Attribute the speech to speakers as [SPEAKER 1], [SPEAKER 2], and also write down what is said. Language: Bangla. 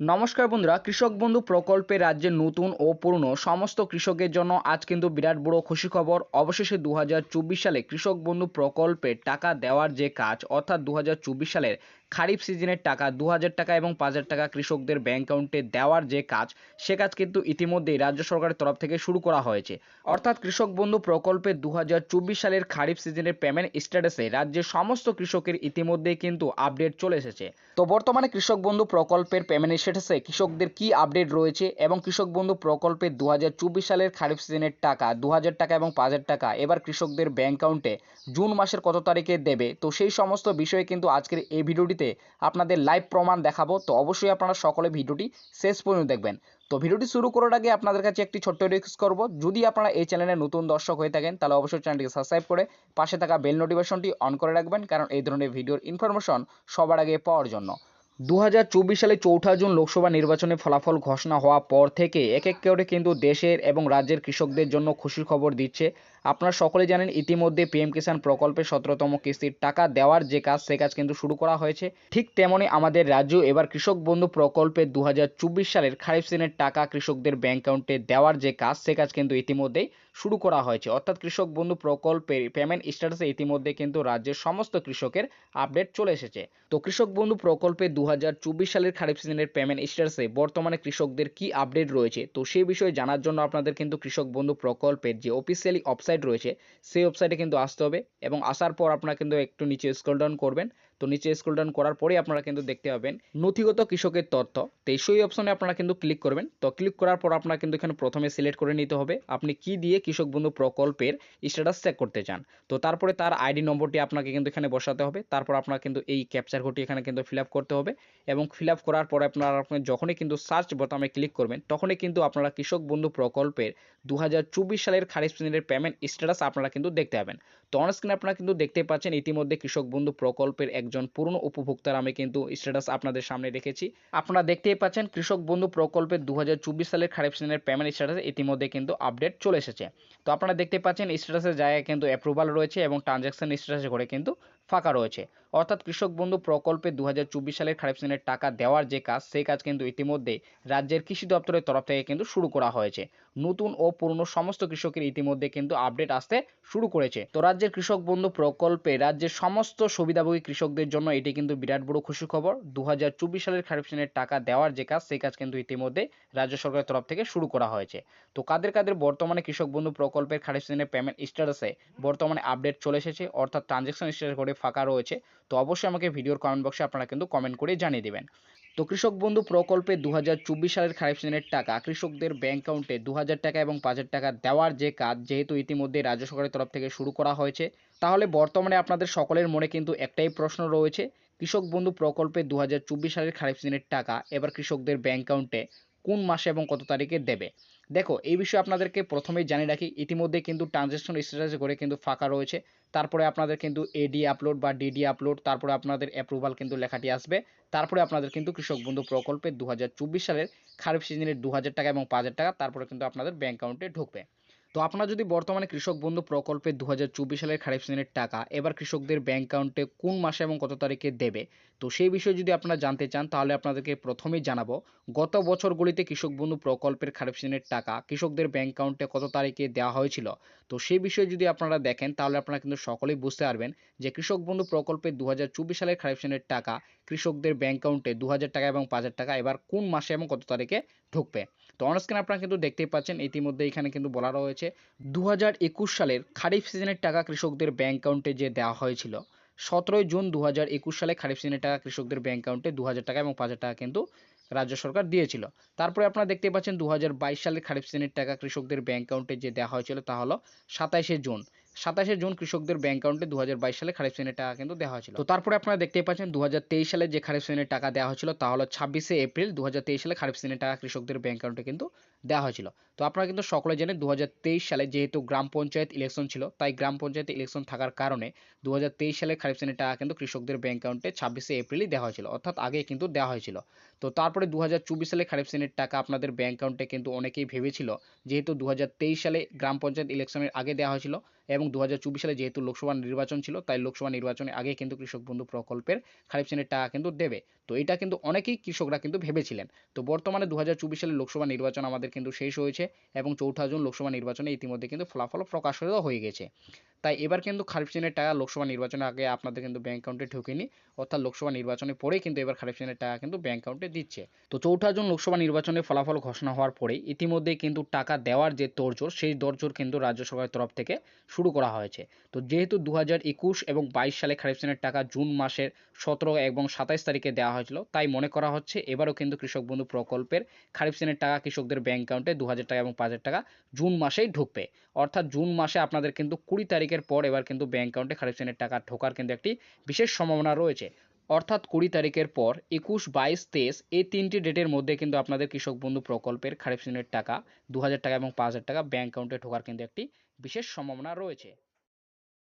[SPEAKER 1] নমস্কার বন্ধুরা, কৃষক বন্ধু প্রকল্পে রাজ্যের নতুন ও পুরনো সমস্ত কৃষকের জন্য আজ কিন্তু বিরাট বড় খুশি খবর। অবশেষে দু হাজার চব্বিশ সালে কৃষক বন্ধু প্রকল্পে টাকা দেওয়ার যে কাজ, অর্থাৎ দু হাজার চব্বিশ সালের খারিফ সিজনের টাকা দু হাজার টাকা এবং পাঁচ হাজার টাকা কৃষকদের ব্যাংক অ্যাকাউন্টে দেওয়ার যে কাজ, সে কাজ কিন্তু ইতিমধ্যেই রাজ্য সরকারের তরফ থেকে শুরু করা হয়েছে। অর্থাৎ কৃষক বন্ধু প্রকল্পে দু হাজার চব্বিশ সালের খারিফ সিজনের পেমেন্ট স্ট্যাটাসে রাজ্যের সমস্ত কৃষকের ইতিমধ্যেই কিন্তু আপডেট চলে এসেছে। তো বর্তমানে কৃষক বন্ধু প্রকল্পের পেমেন্ট স্ট্যাটাসে কৃষকদের কি আপডেট রয়েছে এবং কৃষক বন্ধু প্রকল্পে দু হাজার চব্বিশ সালের খারিফ সিজনের টাকা দু হাজার টাকা এবং পাঁচ হাজার টাকা, এবার কৃষকদের ব্যাংক অ্যাকাউন্টে জুন মাসের কত তারিখে দেবে? তো সেই সমস্ত বিষয়ে কিন্তু আজকের এই ভিডিওটিতে আপনাদের লাইভ প্রমাণ দেখাবো। তো অবশ্যই আপনারা সকলে ভিডিওটি শেষ পর্যন্ত দেখবেন। তো ভিডিওটি শুরু করার আগে আপনাদের কাছে একটি ছোট্ট রিকোয়েস্ট করব। যদি আপনারা এই চ্যানেলে নতুন দর্শক হয়ে থাকেন, তাহলে অবশ্যই চ্যানেলটিকে সাবস্ক্রাইব করে পাশে থাকা বেল নোটিফিকেশনটি অন করে রাখবেন, কারণ এই ধরনের ভিডিওর ইনফরমেশন সবার আগে পাওয়ার জন্য। দু হাজার চব্বিশ সালে চৌঠা জুন লোকসভা নির্বাচনে ফলাফল ঘোষণা হওয়ার পর থেকে এক এক করে কিন্তু দেশের এবং রাজ্যের কৃষকদের জন্য খুশির খবর দিচ্ছে। আপনারা সকলে জানেন, ইতিমধ্যে পিএম কিষাণ প্রকল্পে সতেরোতম কিস্তির টাকা দেওয়ার যে কাজ, সে কাজ কিন্তু শুরু করা হয়েছে। ঠিক তেমনই আমাদের রাজ্য এবার কৃষক বন্ধু প্রকল্পে দু সালের খারিফ সিনের টাকা কৃষকদের ব্যাংক অ্যাকাউন্টে দেওয়ার যে কাজ, সে কাজ কিন্তু ইতিমধ্যেই শুরু করা হয়েছে। অর্থাৎ কৃষক বন্ধু প্রকল্পের পেমেন্ট স্ট্যাটাসে ইতিমধ্যে কিন্তু রাজ্যের সমস্ত কৃষকের আপডেট চলে এসেছে। তো কৃষক বন্ধু প্রকল্পে দু সালের খারিফ সিজনের পেমেন্ট স্ট্যাটাসে বর্তমানে কৃষকদের কি আপডেট রয়েছে? তো সেই বিষয়ে জানার জন্য আপনাদের কিন্তু কৃষক বন্ধু প্রকল্পের যে অফিসিয়ালি ওয়েবসাইট রয়েছে, সেই ওয়েবসাইটে কিন্তু আসতে হবে এবং আসার পর আপনারা কিন্তু একটু নিচে স্ক্রল ডাউন করবেন। তো নিচে স্ক্রল ডাউন করার পরেই আপনারা কিন্তু দেখতে পাবেন নথিগত কৃষকের তথ্য। তো সেই অপশনে আপনারা কিন্তু ক্লিক করবেন। তো ক্লিক করার পর আপনারা কিন্তু এখানে প্রথমে সিলেক্ট করে নিতে হবে আপনি কি দিয়ে কৃষক বন্ধু প্রকল্পের স্ট্যাটাস চেক করতে চান। তো তারপরে তার আইডি নম্বরটি আপনাকে কিন্তু এখানে বসাতে হবে। তারপর আপনার কিন্তু এই ক্যাপচার কোডটি এখানে কিন্তু ফিল করতে হবে। এবং ফিল করার পরে আপনারা আপনি যখনই কিন্তু সার্চ বোতামে ক্লিক করবেন, তখনই কিন্তু আপনারা কৃষক বন্ধু প্রকল্পের দু সালের খারিফ সিজনের পেমেন্ট স্ট্যাটাস আপনারা কিন্তু দেখতে পাবেন। তো অন স্ক্রিনে আপনারা কিন্তু দেখতে পাচ্ছেন, ইতিমধ্যে কৃষক বন্ধু প্রকল্পের একজন পুরনো উপভোক্তার আমি কিন্তু স্ট্যাটাস আপনাদের সামনে রেখেছি। আপনারা দেখতেই পাচ্ছেন, কৃষক বন্ধু প্রকল্পের দু হাজার চব্বিশ সালের খারিফ সিজনের পেমেন্ট স্ট্যাটাস ইতিমধ্যে কিন্তু আপডেট চলে এসেছে। তো আপনারা দেখতে পাচ্ছেন স্ট্যাটাসের জায়গায় কিন্তু অ্যাপ্রুভাল রয়েছে এবং ট্রানজ্যাকশন স্ট্যাটাসে করে কিন্তু ফাঁকা রয়েছে। অর্থাৎ কৃষক বন্ধু প্রকল্পে দু হাজার চব্বিশ সালের খারিফ সিজনের টাকা দেওয়ার যে কাজ, সেই কাজ কিন্তু ইতিমধ্যে রাজ্যের কৃষি দপ্তরের তরফ থেকে কিন্তু শুরু করা হয়েছে। নতুন ও পুরনো সমস্ত কৃষকের ইতিমধ্যে কিন্তু আপডেট আসতে শুরু করেছে। তো রাজ্যের কৃষক বন্ধু প্রকল্পে রাজ্যের সমস্ত সুবিধাভোগী কৃষকদের জন্য এটি কিন্তু বিরাট বড় খুশি খবর। দু হাজার চব্বিশ সালের খারিফ সিজনের টাকা দেওয়ার যে কাজ, সেই কাজ কিন্তু ইতিমধ্যে রাজ্য সরকারের তরফ থেকে শুরু করা হয়েছে। তো কাদের কাদের বর্তমানে কৃষক বন্ধু প্রকল্পের খারিফ সিজনের পেমেন্ট স্ট্যাটাসে বর্তমানে আপডেট চলে এসেছে? অর্থাৎ ট্রানজ্যাকশন স্ট্যাটাস করে ফাঁকা রয়েছে, তো অবশ্যই আমাকে ভিডিওর কমেন্ট বক্সে আপনারা কিন্তু কমেন্ট করে জানিয়ে দেবেন। তো কৃষক বন্ধু, প্রকল্পে দুহাজার চব্বিশ সালের খারিফ সিজনের টাকা, কৃষকদের ব্যাংক অ্যাকাউন্টে দু টাকা এবং পাঁচ হাজার টাকা দেওয়ার যে কাজ, যেহেতু ইতিমধ্যে রাজ্য সরকারের তরফ থেকে শুরু করা হয়েছে, তাহলে বর্তমানে আপনাদের সকলের মনে কিন্তু একটাই প্রশ্ন রয়েছে, কৃষক বন্ধু, প্রকল্পে দু হাজার চব্বিশ সালের খারিফ সিজনের টাকা, এবার কৃষকদের ব্যাংক অ্যাকাউন্টে কোন মাসে এবং কত তারিখে দেবে। দেখো, এই বিষয়ে আপনাদেরকে প্রথমেই জানিয়ে রাখি ইতিমধ্যে কিন্তু ট্রানজ্যাকশন স্ট্যাটাস করে কিন্তু ফাঁকা রয়েছে। তারপরে আপনাদের কিন্তু এডি আপলোড বা ডিডি আপলোড তারপরে আপনাদের অ্যাপ্রুভাল কিন্তু লেখাটি আসবে। তারপরে আপনাদের কিন্তু কৃষক বন্ধু প্রকল্পে দু হাজার চব্বিশ সালের খারিফ সিজনের দু হাজার টাকা এবং পাঁচ হাজার টাকা, তারপরে কিন্তু আপনাদের ব্যাংক অ্যাকাউন্টে ঢুকবে। তো আপনারা যদি বর্তমানে কৃষক বন্ধু প্রকল্পে দু সালের খারিফ সিজনের টাকা এবার কৃষকদের ব্যাংক অ্যাকাউন্টে কোন মাসে এবং কত তারিখে দেবে? তো সেই বিষয়ে যদি আপনারা জানতে চান, তাহলে আপনাদেরকে প্রথমেই জানাব, গত বছরগুলিতে কৃষক বন্ধু প্রকল্পের খারিফ সিজনের টাকা কৃষকদের ব্যাংক অ্যাকাউন্টে কত তারিখে দেওয়া হয়েছিল? তো সেই বিষয়ে যদি আপনারা দেখেন, তাহলে আপনারা কিন্তু সকলেই বুঝতে পারবেন যে কৃষক বন্ধু প্রকল্পে দু সালের খারিফ সিজনের টাকা কৃষকদের ব্যাংক অ্যাকাউন্টে দু হাজার টাকা এবং পাঁচ হাজার টাকা এবার কোন মাসে এবং কত তারিখে ঢুকবে? তো অনস্ক্রিন আপনারা কিন্তু দেখতেই পাচ্ছেন, ইতিমধ্যে এখানে কিন্তু বলা রয়েছে দু হাজার একুশ সালের খারিফ সিজনের টাকা কৃষকদের ব্যাংক অ্যাকাউন্টে যে দেওয়া হয়েছিল, সতেরোই জুন দু হাজার একুশ সালে খারিফ সিজনের টাকা কৃষকদের ব্যাংক অ্যাকাউন্টে দু হাজার টাকা এবং পাঁচ টাকা কিন্তু রাজ্য সরকার দিয়েছিল। তারপরে আপনারা দেখতে পাচ্ছেন দু হাজার বাইশ সালের খারিফ সিজনের টাকা কৃষকদের ব্যাংক অ্যাকাউন্টে যে দেওয়া হয়েছিল তা হলো সাতাইশে জুন। সাতাশে জুন কৃষকদের ব্যাংক অ্যাকাউন্টে দু হাজার বাইশ সালে খারিফ সিজনের টাকা কিন্তু দেওয়া হয়েছিল। তো তারপরে আপনারা দেখতেই পাচ্ছেন দু হাজার তেইশ সালে যে খারিফ সিজনের টাকা দেওয়া হয়েছিল, তা হলো ছাব্বিশে এপ্রিল দু হাজার তেইশ সালে খারিফ সিজনের টাকা কৃষকদের ব্যাংক অ্যাকাউন্টে কিন্তু দেওয়া হয়েছিল। তো আপনারা কিন্তু সকলে জানেন দু হাজার তেইশ সালে যেহেতু গ্রাম পঞ্চায়েত ইলেকশন ছিল, তাই গ্রাম পঞ্চায়েত ইলেকশন থাকার কারণে দু হাজার তেইশ সালে খারিফ সিজনের টাকা কিন্তু কৃষকদের ব্যাংক অ্যাকাউন্টে ছাব্বিশে এপ্রিলই দেওয়া হয়েছিল, অর্থাৎ আগে কিন্তু দেওয়া হয়েছিল। তো তারপরে দু হাজার চব্বিশ সালে খারিফ সিজনের টাকা আপনাদের ব্যাংক অ্যাকাউন্টে কিন্তু অনেকেই ভেবেছিল, যেহেতু দু হাজার তেইশ সালে গ্রাম পঞ্চায়েত ইলেকশনের আগে দেওয়া হয়েছিল এবং দু হাজার চব্বিশ সালে যেহেতু লোকসভা নির্বাচন ছিল, তাই লোকসভা নির্বাচনের আগে কিন্তু কৃষক বন্ধু প্রকল্পের খারিফ শ্রেণির টাকা কিন্তু দেবে। তো এটা কিন্তু অনেকেই কৃষকরা কিন্তু ভেবেছিলেন। তো বর্তমানে দু হাজার চব্বিশ সালে লোকসভা নির্বাচন আমাদের কিন্তু শেষ হয়েছে এবং চৌঠা জুন লোকসভা নির্বাচনে ইতিমধ্যে কিন্তু ফলাফল প্রকাশিত হয়ে গেছে। তাই এবার কিন্তু খারিফ শ্রেণির টাকা লোকসভা নির্বাচনের আগে আপনাদের কিন্তু ব্যাঙ্ক অ্যাকাউন্টে ঢুকেনি, অর্থাৎ লোকসভা নির্বাচনের পরেই কিন্তু এবার খারিফ শ্রেণির টাকা কিন্তু ব্যাঙ্ক অ্যাকাউন্টে দিচ্ছে। তো চৌঠা জুন লোকসভা নির্বাচনের ফলাফল ঘোষণা হওয়ার পরেই ইতিমধ্যে কিন্তু টাকা দেওয়ার যে তোড়জোড়, সেই দরজোর কিন্তু রাজ্য সরকারের তরফ থেকে শুরু করা হয়েছে। তো যেহেতু দু এবং বাইশ সালে খারিফ শ্রেণির টাকা জুন মাসের সতেরো এবং সাতাইশ তারিখে দেওয়া হয়েছিল, তাই মনে করা হচ্ছে এবারও কিন্তু কৃষক বন্ধু প্রকল্পের খারিফ শ্রেণির টাকা কৃষকদের ব্যাংক অ্যাকাউন্টে দু হাজার টাকা এবং পাঁচ হাজার টাকা জুন মাসেই ঢুকবে। অর্থাৎ জুন মাসে আপনাদের কিন্তু কুড়ি তারিখের পর এবার কিন্তু ব্যাংক অ্যাকাউন্টে খারিফ শ্রেণির টাকা ঢোকার কিন্তু একটি বিশেষ সম্ভাবনা রয়েছে। অর্থাৎ কুড়ি তারিখের পর একুশ, বাইশ, তেইশ, এই তিনটি ডেটের মধ্যে কিন্তু আপনাদের কৃষক বন্ধু প্রকল্পের খারিফ সিজনের টাকা, দু হাজার টাকা এবং পাঁচ হাজার টাকা ব্যাঙ্ক অ্যাকাউন্টে ঢোকার কিন্তু একটি বিশেষ সম্ভাবনা রয়েছে।